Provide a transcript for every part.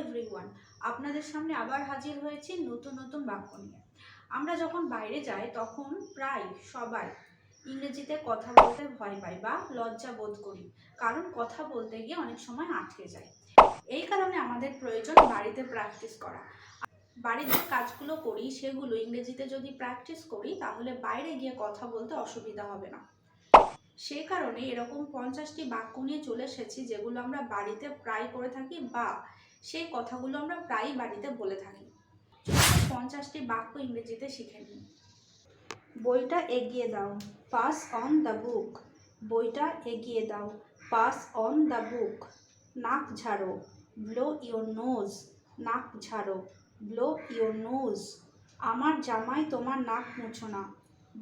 Everyone আপনাদের সামনে আবার হাজির হয়েছি নতুন নতুন বাক্য নিয়ে। আমরা যখন বাইরে যাই, তখন প্রায় সবাই ইংরেজিতে কথা বলতে ভয় পাই বা লজ্জা বোধ করি, কারণ কথা বলতে গিয়ে অনেক সময় আটকে যায় এই কারণে আমাদের প্রয়োজন বাড়িতে প্র্যাকটিস করা। বাড়ির যে কাজগুলো করি, সেগুলো ইংরেজিতে যদি প্র্যাকটিস করি, তাহলে বাইরে গিয়ে কথা বলতে অসুবিধা হবে না। সে কারণে এরকম পঞ্চাশটি বাক্য নিয়ে চলে এসেছি, যেগুলো আমরা বাড়িতে প্রায় করে থাকি বা সেই কথাগুলো আমরা প্রায়ই বাড়িতে বলে থাকি। পঞ্চাশটি বাক্য ইংরেজিতে শিখে নিই। বইটা এগিয়ে দাও, পাস অন দ্য বুক। বইটা এগিয়ে দাও, পাস অন দ্য বুক। নাক ঝাড়ো, ব্লো ইওর নোজ। নাক ঝাড়ো, ব্লো ইওর নোজ। আমার জামাই তোমার নাক মুছো না।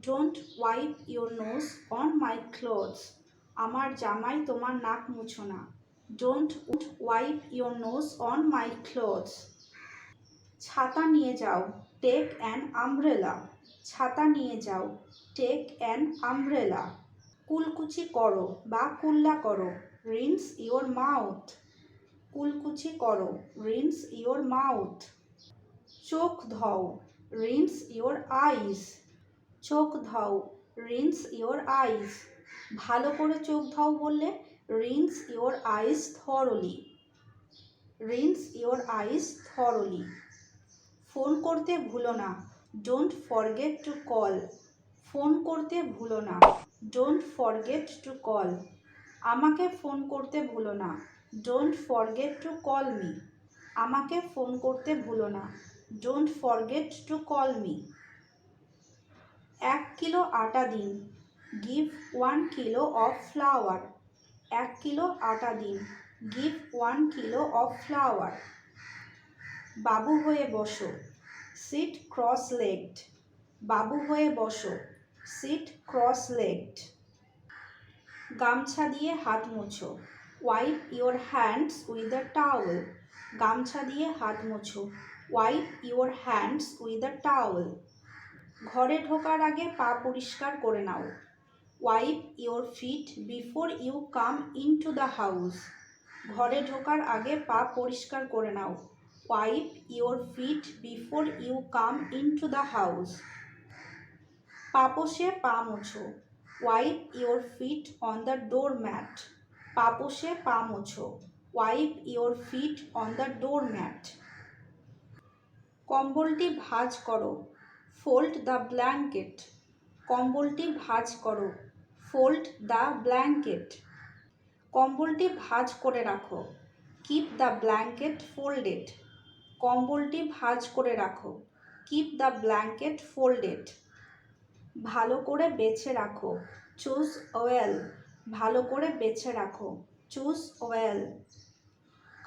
Don't wipe your nose on my clothes. আমার জামাই তোমার নাক মুছো না। Don't wipe your nose on my clothes ছাতা নিয়ে যাও। টেক অ্যান আমব্রেলা ছাতা নিয়ে যাও। টেক অ্যান আমব্রেলা কুলকুচি করো বা কুল্লা করো। রিন্স ইওর মাউথ কুলকুচি করো। রিন্স ইওর মাউথ চোখ ধও। রিন্স ইওর আইস চোখ ধাও। রিন্স ইওর আইস ভালো করে চোখ ধাও বললে rinse your eyes thoroughly. Rinse your eyes thoroughly. Phone করতে ভুলো না। Don't forget to call. Phone করতে ভুলো না। Don't forget to call. আমাকে ফোন করতে ভুলো না। Don't forget to call me. আমাকে ফোন করতে ভুলো না। Don't forget to call me. এক কিলো আটা দিন। Give one kilo of flour. এক কিলো আটা দিন। Give one kilo of flour বাবু হয়ে বসো। সিট ক্রস লেগড বাবু হয়ে বসো। সিট ক্রস লেগড গামছা দিয়ে হাত মুছো। Wipe your hands with a towel গামছা দিয়ে হাত মুছো। Wipe your hands with a towel ঘরে ঢোকার আগে পা পরিষ্কার করে নাও। Wipe your feet before you come in the house ঘরে ঢোকার আগে পা পরিষ্কার করে নাও। Wipe your feet before you come in the house পাপোশে পা মোছো। Wipe your feet on the door mat পাপোশে পা মোছো। Wipe your feet on the door mat কম্বলটি ভাঁজ করো। ফোল্ড দ্য ব্ল্যাঙ্কেট কম্বলটি ভাঁজ করো। Fold the blanket. কম্বলটি ভাঁজ করে রাখো। Keep the blanket folded. কম্বলটি ভাঁজ করে রাখো। Keep the blanket folded. ভালো করে বেছে রাখো। Choose well. ভালো করে বেছে রাখো। Choose well.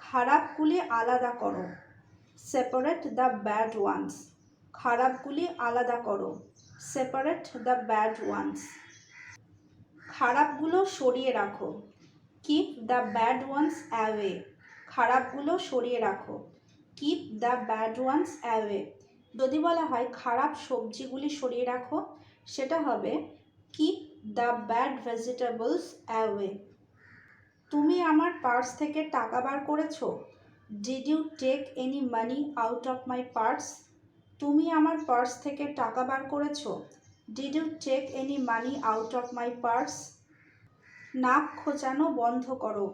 খারাপগুলি আলাদা করো। Separate the bad ones. খারাপগুলি আলাদা করো। Separate the bad ones. খারাপগুলো সরিয়ে রাখো। Keep the bad ones away খারাপগুলো সরিয়ে রাখো। Keep the bad ones away যদি বলা হয় খারাপ সবজিগুলি সরিয়ে রাখো, সেটা হবে keep the bad vegetables away তুমি আমার পার্স থেকে টাকা বার করেছ? Did you take any money out of my purse তুমি আমার পার্স থেকে টাকা বার করেছ? Did you take any money out of my purse নাক খোঁচানো বন্ধ করো।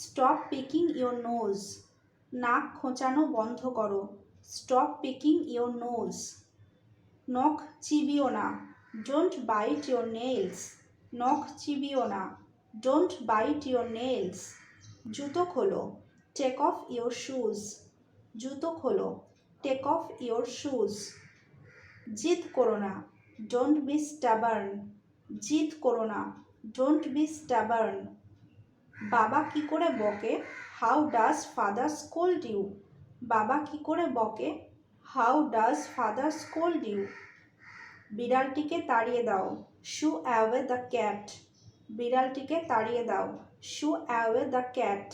স্টপ পিকিং ইওর নোজ নাক খোঁচানো বন্ধ করো। স্টপ পিকিং ইওর নোজ নখ চিবিও না। ডোন্ট বাইট ইওর নেলস নখ চিবিও না। ডোন্ট বাইট ইওর নেলস জুতো খোলো। টেক অফ ইওর শুজ জুতো খোলো। টেক অফ ইওর শুজ জিদ করো না। ডোন্ট বি স্টাবার্ন জিদ করো না। ডোন্ট বি স্টাবার্ন বাবা কি করে বকে? How does father scold you বাবা কি করে বকে? How does father scold you বিড়ালটিকে তাড়িয়ে দাও। শু অ্যাওয়ে দ্য ক্যাট বিড়ালটিকে তাড়িয়ে দাও। শু অ্যাওয়ে দ্য ক্যাট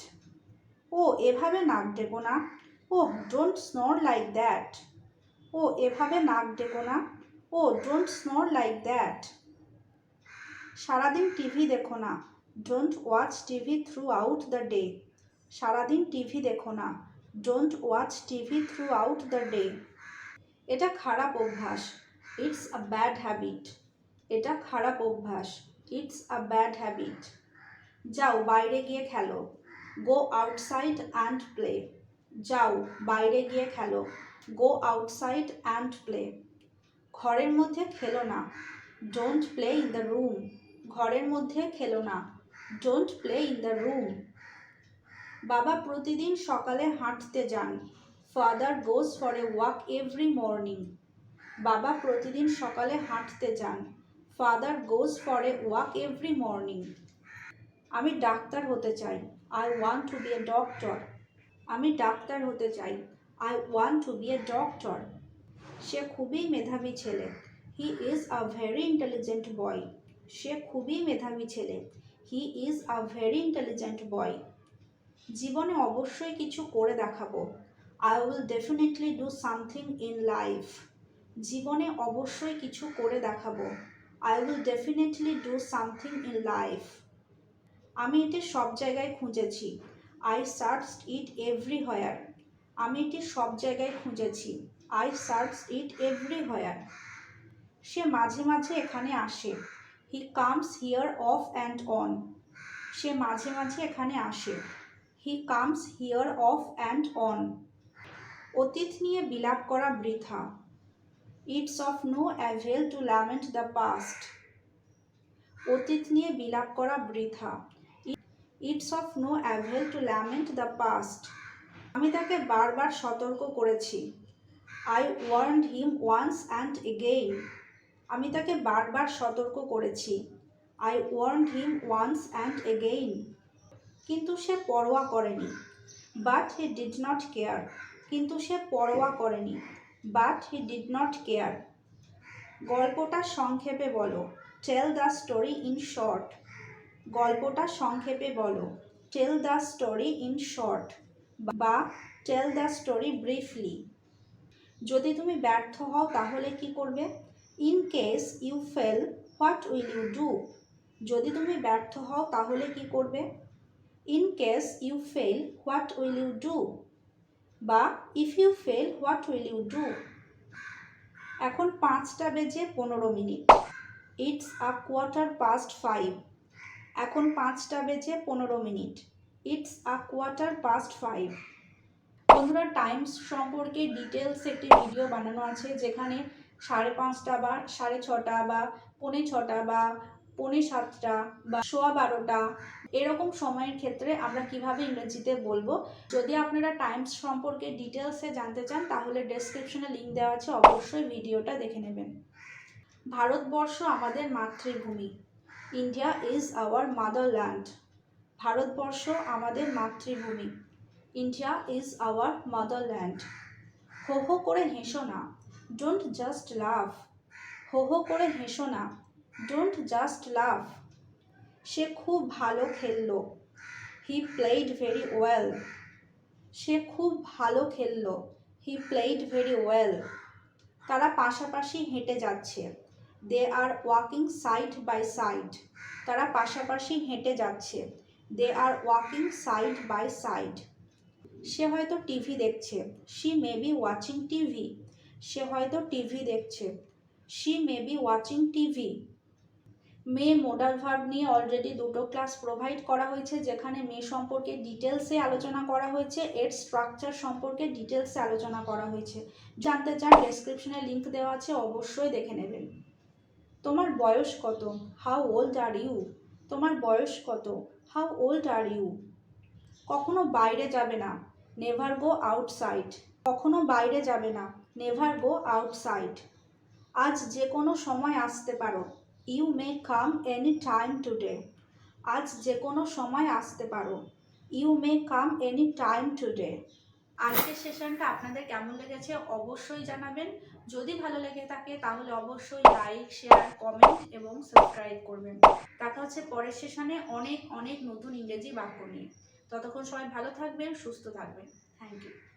ও, এভাবে নাক ডেকো না। Oh don't snore like that ও, এভাবে নাক ডেকো না। Oh don't snore like that সারাদিন টিভি দেখো না। Don't watch TV throughout the day সারাদিন টিভি দেখো না। Don't watch TV throughout the day এটা খারাপ অভ্যাস। ইটস আ ব্যাড হ্যাবিট এটা খারাপ অভ্যাস। ইটস আ ব্যাড হ্যাবিট যাও, বাইরে গিয়ে খেলো। গো আউটসাইড অ্যান্ড প্লে যাও, বাইরে গিয়ে খেলো। গো আউটসাইড অ্যান্ড প্লে ঘরের মধ্যে খেলো না। Don't play in the room ঘরের মধ্যে খেলো না। Don't play in the room বাবা প্রতিদিন সকালে হাঁটতে যান। Father goes for a walk every morning বাবা প্রতিদিন সকালে হাঁটতে যান। Father goes for a walk every morning আমি ডাক্তার হতে চাই। I want to be a doctor আমি ডাক্তার হতে চাই। I want to be a doctor সে খুবই মেধাবী ছেলে। He is a very intelligent boy সে খুবই মেধাবী ছেলে। He is a very intelligent boy জীবনে অবশ্যই কিছু করে দেখাবো। I will definitely do something in life জীবনে অবশ্যই কিছু করে দেখাবো। I will definitely do something in life আমি এটি সব জায়গায় খুঁজেছি। আই সার্চ ইট এভরিহোয়ার আমি এটি সব জায়গায় খুঁজেছি। I search it everywhere. সে মাঝে মাঝে এখানে আসে। He comes here off and on. সে মাঝে মাঝে এখানে আসে। He comes here off and on. অতীত নিয়ে বিলাপ করা বৃথা। It's of no avail to lament the past. অতীত নিয়ে বিলাপ করা বৃথা। It's of no avail to lament the past. আমি তাকে বারবার সতর্ক করেছি। I warned him once and again আমি তাকে বারবার সতর্ক করেছি। I warned him once and again কিন্তু সে পরোয়া করেনি। But he did not care কিন্তু সে পরোয়া করেনি। But he did not care গল্পটা সংক্ষেপে বলো। Tell the story in short গল্পটা সংক্ষেপে বলো। Tell the story in short বা টেল দ্য স্টোরি ব্রিফলি যদি তুমি ব্যর্থ হও, তাহলে কি করবে? In case you fail what will you do যদি তুমি ব্যর্থ হও, তাহলে কি করবে? In case you fail what will you do বা if you fail what will you do এখন পাঁচটা বেজে পনেরো minute. It's a quarter past five এখন পাঁচটা বেজে পনেরো minute. It's a quarter past five বন্ধুরা টাইমস সম্পর্কে ডিটেলস একটি ভিডিও বানানো আছে যেখানে সাড়ে পাঁচটা বা সাড়ে ছটা বা পৌনে ছটা বা পৌনে সাতটা বা সোয়া বারোটা এরকম সময়ের ক্ষেত্রে আমরা কীভাবে ইংরেজিতে বলব। যদি আপনারা টাইমস সম্পর্কে ডিটেলসে জানতে চান, তাহলে ডেসক্রিপশনে লিঙ্ক দেওয়া আছে, অবশ্যই ভিডিওটা দেখে নেবেন। ভারতবর্ষ আমাদের মাতৃভূমি। India is our motherland Bharatvarsha আমাদের মাতৃভূমি। ইন্ডিয়া ইজ আওয়ার মাদারল্যান্ড হো হো করে হেসো না। ডোন্ট জাস্ট লাভ হো হো করে হেসো না। ডোন্ট জাস্ট লাভ সে খুব ভালো খেললো। হি প্লেইড ভেরি ওয়েল সে খুব ভালো খেললো। হি প্লেইড ভেরি ওয়েল তারা পাশাপাশি হেঁটে যাচ্ছে। They are walking side by side তারা পাশাপাশি হেঁটে যাচ্ছে। They are walking side by side সে হয়তো টিভি দেখছে। She may be watching TV. সে হয়তো টিভি দেখছে। She may be watching TV. May modal verb নিয়ে অলরেডি দুটো ক্লাস প্রোভাইড করা হয়েছে, যেখানে মে সম্পর্কে ডিটেলসে আলোচনা করা হয়েছে, এর স্ট্রাকচার সম্পর্কে ডিটেলসে আলোচনা করা হয়েছে। জানতে চান ডেসক্রিপশনে লিঙ্ক দেওয়া আছে, অবশ্যই দেখে নেবেন। তোমার বয়স কত? হাউ ওল্ড আর ইউ তোমার বয়স কত? হাউ ওল্ড আর ইউ কখনো বাইরে যাবে না। Never go outside. কখনো বাইরে যাবে না, নেভার গো আউটসাইড। আজ যে কোনো সময় আসতে পারো। You may come any time today. আজ যে কোনো সময় আসতে পারো। You may come any time today. আজকের সেশনটা আপনাদের কেমন লেগেছে অবশ্যই জানাবেন। যদি ভালো লেগে থাকে তাহলে অবশ্যই লাইক, শেয়ার, কমেন্ট এবং সাবস্ক্রাইব করবেন। দেখা হচ্ছে পরের সেশনে অনেক অনেক নতুন ইংরেজি বাক্য নিয়ে। ততক্ষণ সবাই ভালো থাকবেন সুস্থ থাকবেন। Thank you